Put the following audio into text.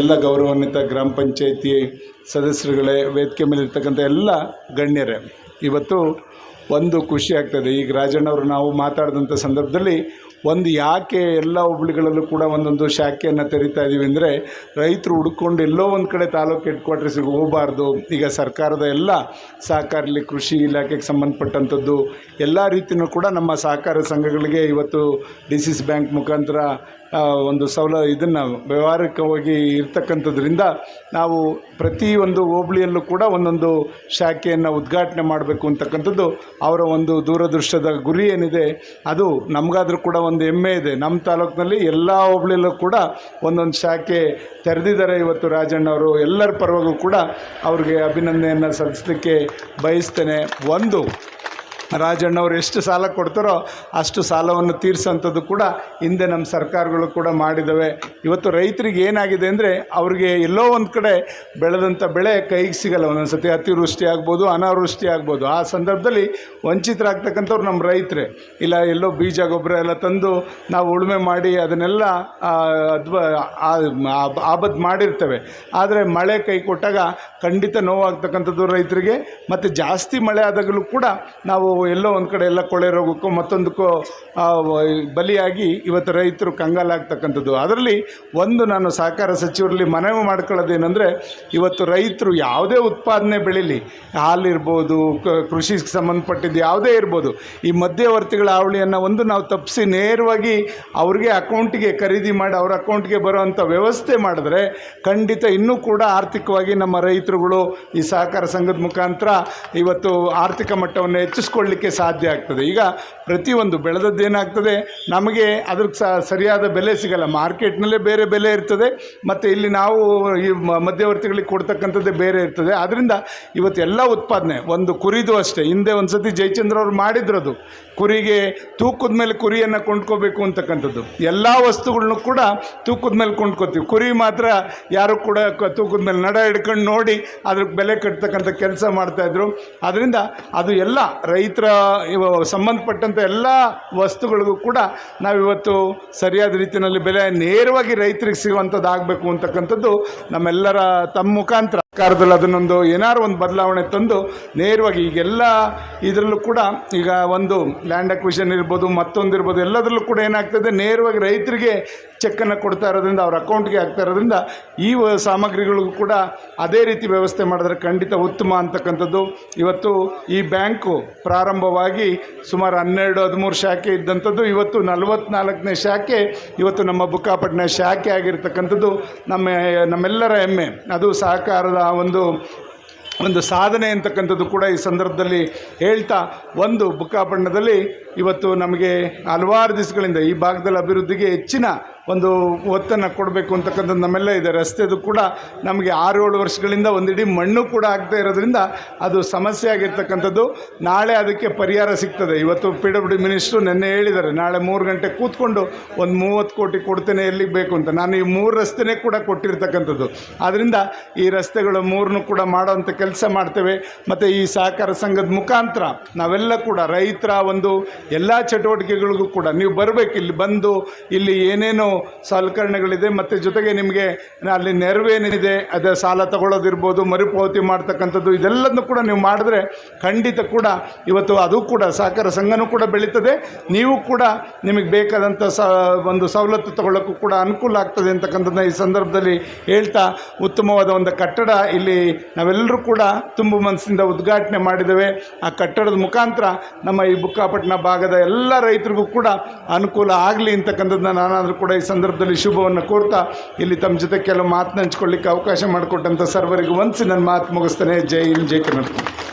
ಎಲ್ಲ ಗೌರವಾನ್ವಿತ ಗ್ರಾಮ ಪಂಚಾಯಿತಿ ಸದಸ್ಯರುಗಳೇ ವೇದಿಕೆ ಮೇಲೆ ಇರ್ತಕ್ಕಂಥ ಎಲ್ಲ ಗಣ್ಯರೇ ಇವತ್ತು ಒಂದು ಖುಷಿ ಆಗ್ತದೆ. ಈಗ ರಾಜಣ್ಣವರು ನಾವು ಮಾತಾಡಿದಂಥ ಸಂದರ್ಭದಲ್ಲಿ ಒಂದು ಯಾಕೆ ಎಲ್ಲ ಹುಬ್ಳಿಗಳಲ್ಲೂ ಕೂಡ ಒಂದೊಂದು ಶಾಖೆಯನ್ನು ತೆರಿತಾ ಇದ್ದೀವಿ ಅಂದರೆ ರೈತರು ಹುಡ್ಕೊಂಡು ಎಲ್ಲೋ ಒಂದು ಕಡೆ ತಾಲೂಕು ಹೆಡ್ ಕ್ವಾರ್ಟರ್ಸಿಗೆ ಹೋಗಬಾರ್ದು. ಈಗ ಸರ್ಕಾರದ ಎಲ್ಲ ಸಹಕಾರಲಿ ಕೃಷಿ ಇಲಾಖೆಗೆ ಸಂಬಂಧಪಟ್ಟಂಥದ್ದು ಎಲ್ಲ ರೀತಿಯೂ ಕೂಡ ನಮ್ಮ ಸಹಕಾರ ಸಂಘಗಳಿಗೆ ಇವತ್ತು ಡಿ ಸಿ ಸಿ ಬ್ಯಾಂಕ್ ಮುಖಾಂತರ ಒಂದು ಸೌಲ ಇದನ್ನು ವ್ಯವಹಾರಿಕವಾಗಿ ಇರ್ತಕ್ಕಂಥದ್ರಿಂದ ನಾವು ಪ್ರತಿ ಒಂದು ಹೋಬಳಿಯಲ್ಲೂ ಕೂಡ ಒಂದೊಂದು ಶಾಖೆಯನ್ನು ಉದ್ಘಾಟನೆ ಮಾಡಬೇಕು ಅಂತಕ್ಕಂಥದ್ದು ಅವರ ಒಂದು ದೂರದೃಷ್ಟದ ಗುರಿ ಏನಿದೆ, ಅದು ನಮಗಾದರೂ ಕೂಡ ಒಂದು ಹೆಮ್ಮೆ ಇದೆ. ನಮ್ಮ ತಾಲೂಕಿನಲ್ಲಿ ಎಲ್ಲ ಹೋಬಳಿಯಲ್ಲೂ ಕೂಡ ಒಂದೊಂದು ಶಾಖೆ ತೆರೆದಿದ್ದಾರೆ. ಇವತ್ತು ರಾಜಣ್ಣವರು ಎಲ್ಲರ ಪರವಾಗೂ ಕೂಡ ಅವ್ರಿಗೆ ಅಭಿನಂದನೆಯನ್ನು ಸಲ್ಲಿಸಲಿಕ್ಕೆ ಬಯಸ್ತೇನೆ. ಒಂದು ರಾಜಣ್ಣವ್ರು ಎಷ್ಟು ಸಾಲ ಕೊಡ್ತಾರೋ ಅಷ್ಟು ಸಾಲವನ್ನು ತೀರಿಸೋಂಥದ್ದು ಕೂಡ ಹಿಂದೆ ನಮ್ಮ ಸರ್ಕಾರಗಳು ಕೂಡ ಮಾಡಿದ್ದಾವೆ ಇವತ್ತು ರೈತರಿಗೆ ಏನಾಗಿದೆ ಅಂದರೆ ಅವ್ರಿಗೆ ಎಲ್ಲೋ ಒಂದು ಕಡೆ ಬೆಳೆದಂಥ ಬೆಳೆ ಕೈಗೆ ಸಿಗಲ್ಲ. ಒಂದೊಂದು ಸತಿ ಅತಿವೃಷ್ಟಿ ಆಗ್ಬೋದು, ಅನಾವೃಷ್ಟಿ ಆಗ್ಬೋದು. ಆ ಸಂದರ್ಭದಲ್ಲಿ ವಂಚಿತರಾಗ್ತಕ್ಕಂಥವ್ರು ನಮ್ಮ ರೈತರೇ. ಇಲ್ಲ, ಎಲ್ಲೋ ಬೀಜ, ಗೊಬ್ಬರ ಎಲ್ಲ ತಂದು ನಾವು ಉಳುಮೆ ಮಾಡಿ ಅದನ್ನೆಲ್ಲ ಅಥವಾ ಆಬದ್ ಮಾಡಿರ್ತೇವೆ. ಆದರೆ ಮಳೆ ಕೈ ಕೊಟ್ಟಾಗ ಖಂಡಿತ ನೋವಾಗ್ತಕ್ಕಂಥದ್ದು ರೈತರಿಗೆ. ಮತ್ತು ಜಾಸ್ತಿ ಮಳೆ ಆದಾಗಲೂ ಕೂಡ ನಾವು ಎಲ್ಲೋ ಒಂದು ಕಡೆ ಎಲ್ಲ ಕೊಳೆ ರೋಗಕ್ಕೂ ಮತ್ತೊಂದಕ್ಕೂ ಬಲಿಯಾಗಿ ಇವತ್ತು ರೈತರು ಕಂಗಾಲಾಗ್ತಕ್ಕಂಥದ್ದು ಅದರಲ್ಲಿ ಒಂದು ನಾನು ಸಹಕಾರ ಸಚಿವರಲ್ಲಿ ಮನವಿ ಮಾಡ್ಕೊಳ್ಳೋದೇನೆಂದರೆ, ಇವತ್ತು ರೈತರು ಯಾವುದೇ ಉತ್ಪಾದನೆ ಬೆಳೀಲಿ, ಹಾಲಿರ್ಬೋದು ಕೃಷಿಗೆ ಸಂಬಂಧಪಟ್ಟಿದ್ದು ಯಾವುದೇ ಇರ್ಬೋದು, ಈ ಮಧ್ಯವರ್ತಿಗಳ ಹಾವಳಿಯನ್ನು ಒಂದು ನಾವು ತಪ್ಪಿಸಿ ನೇರವಾಗಿ ಅವ್ರಿಗೆ ಅಕೌಂಟಿಗೆ ಖರೀದಿ ಮಾಡಿ ಅವ್ರ ಅಕೌಂಟ್ಗೆ ಬರೋವಂಥ ವ್ಯವಸ್ಥೆ ಮಾಡಿದ್ರೆ ಖಂಡಿತ ಇನ್ನೂ ಕೂಡ ಆರ್ಥಿಕವಾಗಿ ನಮ್ಮ ರೈತರುಗಳು ಈ ಸಹಕಾರ ಸಂಘದ ಮುಖಾಂತರ ಇವತ್ತು ಆರ್ಥಿಕ ಮಟ್ಟವನ್ನು ಹೆಚ್ಚಿಸ್ಕೊಳ್ಳಿಕ್ಕೆ ಸಾಧ್ಯ ಆಗ್ತದೆ. ಈಗ ಪ್ರತಿಯೊಂದು ಬೆಳೆದದ್ದೇನಾಗ್ತದೆ ನಮಗೆ ಅದಕ್ಕೆ ಸರಿಯಾದ ಬೆಲೆ ಸಿಗಲ್ಲ. ಮಾರ್ಕೆಟ್ನಲ್ಲೇ ಬೇರೆ ಬೆಲೆ ಇರ್ತದೆ. ಮತ್ತು ಇಲ್ಲಿ ನಾವು ಈ ಮಧ್ಯವರ್ತಿಗಳಿಗೆ ಕೊಡ್ತಕ್ಕಂಥದ್ದೇ ಬೇರೆ ಇರ್ತದೆ. ಆದ್ದರಿಂದ ಇವತ್ತು ಎಲ್ಲ ಉತ್ಪಾದನೆ, ಒಂದು ಕುರಿದು ಅಷ್ಟೇ. ಹಿಂದೆ ಒಂದು ಸತಿ ಜಯಚಂದ್ರ ಅವರು ಮಾಡಿದ್ರದು. ಕುರಿಗೆ ತೂಕದ ಮೇಲೆ ಕುರಿಯನ್ನು ಕೊಂಡ್ಕೋಬೇಕು ಅಂತಕ್ಕಂಥದ್ದು. ಎಲ್ಲ ವಸ್ತುಗಳನ್ನು ಕೂಡ ತೂಕದ ಮೇಲೆ ಕೊಂಡ್ಕೋತೀವಿ. ಕುರಿ ಮಾತ್ರ ಯಾರು ಕೂಡ ತೂಕದ ಮೇಲೆ ನಡ ಹಿಡ್ಕೊಂಡು ನೋಡಿ ಅದಕ್ಕೆ ಬೆಲೆ ಕಟ್ತಕ್ಕಂಥ ಕೆಲಸ ಮಾಡ್ತಾಯಿದ್ರು ಅದರಿಂದ ಅದು ಎಲ್ಲ ರೈತರ ಇವ ಸಂಬಂಧಪಟ್ಟಂಥ ಎಲ್ಲ ವಸ್ತುಗಳಿಗೂ ಕೂಡ ನಾವಿವತ್ತು ಸರಿಯಾದ ರೀತಿಯಲ್ಲಿ ಬೆಲೆ ನೇರವಾಗಿ ರೈತರಿಗೆ ಸಿಗುವಂಥದ್ದು ಆಗಬೇಕು ಅಂತಕ್ಕಂಥದ್ದು ನಮ್ಮೆಲ್ಲರ ತಮ್ಮ ಮುಖಾಂತರ. ಸರ್ಕಾರದಲ್ಲಿ ಅದನ್ನೊಂದು ಏನಾರು ಒಂದು ಬದಲಾವಣೆ ತಂದು ನೇರವಾಗಿ ಈಗೆಲ್ಲ ಇದರಲ್ಲೂ ಕೂಡ ಈಗ ಒಂದು ಲ್ಯಾಂಡ್ ಅಕ್ವಿಷನ್ ಇರ್ಬೋದು, ಮತ್ತೊಂದು ಇರ್ಬೋದು, ಎಲ್ಲದರಲ್ಲೂ ಕೂಡ ಏನಾಗ್ತದೆ? ನೇರವಾಗಿ ರೈತರಿಗೆ ಚೆಕ್ಕನ್ನು ಕೊಡ್ತಾ ಇರೋದ್ರಿಂದ, ಅವ್ರ ಅಕೌಂಟ್ಗೆ ಹಾಕ್ತಾ ಇರೋದ್ರಿಂದ ಈ ಸಾಮಗ್ರಿಗಳಿಗೂ ಕೂಡ ಅದೇ ರೀತಿ ವ್ಯವಸ್ಥೆ ಮಾಡಿದ್ರೆ ಖಂಡಿತ ಉತ್ತಮ ಅಂತಕ್ಕಂಥದ್ದು. ಇವತ್ತು ಈ ಬ್ಯಾಂಕು ಪ್ರಾರಂಭವಾಗಿ ಸುಮಾರು ಹನ್ನೆರಡು, ಹದಿಮೂರು ಶಾಖೆ ಇದ್ದಂಥದ್ದು, ಇವತ್ತು ನಲವತ್ನಾಲ್ಕನೇ ಶಾಖೆ, ಇವತ್ತು ನಮ್ಮ ಬುಕ್ಕಾಪಟ್ಟಣ ಶಾಖೆ ಆಗಿರ್ತಕ್ಕಂಥದ್ದು. ನಮ್ಮ, ನಮ್ಮೆಲ್ಲರ ಹೆಮ್ಮೆ. ಅದು ಸಹಕಾರದ ಒಂದು ಒಂದು ಸಾಧನೆ ಅಂತಕ್ಕಂಥದ್ದು ಕೂಡ ಈ ಸಂದರ್ಭದಲ್ಲಿ ಹೇಳ್ತಾ ಒಂದು, ಬುಕ್ಕಾಪಣ್ಣದಲ್ಲಿ ಇವತ್ತು ನಮಗೆ ಹಲವಾರು ದಿವಸಗಳಿಂದ ಈ ಭಾಗದಲ್ಲಿ ಅಭಿವೃದ್ಧಿಗೆ ಹೆಚ್ಚಿನ ಒಂದು ಒತ್ತನ್ನು ಕೊಡಬೇಕು ಅಂತಕ್ಕಂಥದ್ದು ನಮ್ಮೆಲ್ಲ ಇದೆ. ರಸ್ತೆದು ಕೂಡ ನಮಗೆ ಆರು ಏಳು ವರ್ಷಗಳಿಂದ ಒಂದಿಡೀ ಮಣ್ಣು ಕೂಡ ಆಗ್ತಾ ಇರೋದ್ರಿಂದ ಅದು ಸಮಸ್ಯೆ ಆಗಿರ್ತಕ್ಕಂಥದ್ದು. ನಾಳೆ ಅದಕ್ಕೆ ಪರಿಹಾರ ಸಿಗ್ತದೆ. ಇವತ್ತು ಪಿ ಡಬ್ಲ್ಯೂ ಡಿ ಮಿನಿಸ್ಟ್ರು ನಿನ್ನೆ ಹೇಳಿದ್ದಾರೆ, ನಾಳೆ ಮೂರು ಗಂಟೆ ಕೂತ್ಕೊಂಡು ಒಂದು ಮೂವತ್ತು ಕೋಟಿ ಕೊಡ್ತೇನೆ ಎಲ್ಲಿಗೆ ಬೇಕು ಅಂತ. ನಾನು ಈ ಮೂರು ರಸ್ತೆನೇ ಕೂಡ ಕೊಟ್ಟಿರ್ತಕ್ಕಂಥದ್ದು. ಆದ್ದರಿಂದ ಈ ರಸ್ತೆಗಳು ಮೂರನ್ನು ಕೂಡ ಮಾಡೋವಂಥ ಕೆಲಸ ಮಾಡ್ತೇವೆ. ಮತ್ತು ಈ ಸಹಕಾರ ಸಂಘದ ಮುಖಾಂತರ ನಾವೆಲ್ಲ ಕೂಡ ರೈತರ ಒಂದು ಎಲ್ಲ ಚಟುವಟಿಕೆಗಳಿಗೂ ಕೂಡ ನೀವು ಬರಬೇಕು. ಇಲ್ಲಿ ಬಂದು ಇಲ್ಲಿ ಏನೇನು ಸಲಕರಣೆಗಳಿದೆ. ಮತ್ತು ಜೊತೆಗೆ ನಿಮಗೆ ಅಲ್ಲಿ ನೆರವೇನಿದೆ ಅದೇ ಸಾಲ ತಗೊಳ್ಳೋದಿರ್ಬೋದು, ಮರುಪಾವತಿ ಮಾಡ್ತಕ್ಕಂಥದ್ದು, ಇದೆಲ್ಲದನ್ನು ಕೂಡ ನೀವು ಮಾಡಿದ್ರೆ ಖಂಡಿತ ಕೂಡ ಇವತ್ತು ಅದು ಕೂಡ ಸಹಕಾರ ಸಂಘನೂ ಕೂಡ ಬೆಳೀತದೆ. ನೀವು ಕೂಡ ನಿಮಗೆ ಬೇಕಾದಂಥ ಸ, ಒಂದು ಸವಲತ್ತು ತಗೊಳ್ಳೋಕ್ಕೂ ಕೂಡ ಅನುಕೂಲ ಆಗ್ತದೆ ಅಂತಕ್ಕಂಥದ್ದನ್ನ ಈ ಸಂದರ್ಭದಲ್ಲಿ ಹೇಳ್ತಾ, ಉತ್ತಮವಾದ ಒಂದು ಕಟ್ಟಡ ಇಲ್ಲಿ ನಾವೆಲ್ಲರೂ ಕೂಡ ತುಂಬ ಮನಸ್ಸಿಂದ ಉದ್ಘಾಟನೆ ಮಾಡಿದ್ದೇವೆ. ಆ ಕಟ್ಟಡದ ಮುಖಾಂತರ ನಮ್ಮ ಈ ಬುಕ್ಕಾಪಟ್ಟಣ ಭಾಗದ ಎಲ್ಲ ರೈತರಿಗೂ ಕೂಡ ಅನುಕೂಲ ಆಗಲಿ ಅಂತಕ್ಕಂಥದ್ದನ್ನ ನಾನಾದರೂ ಕೂಡ ಸಂದರ್ಭದಲ್ಲಿ ಶುಭವನ್ನು ಕೋರ್ತಾ ಇಲ್ಲಿ ತಮ್ಮ ಜೊತೆ ಕೆಲವು ಮಾತು ಹಂಚ್ಕೊಳ್ಳಿಕ್ಕೆ ಅವಕಾಶ ಮಾಡಿಕೊಟ್ಟಂಥ ಸರ್ವರಿಗೂ ಒಂದು ನನ್ನ ಮಾತು ಮುಗಿಸ್ತೇನೆ. ಜೈ ಹಿಂದ್, ಜೈ ಕರ್ನಾಟಕ.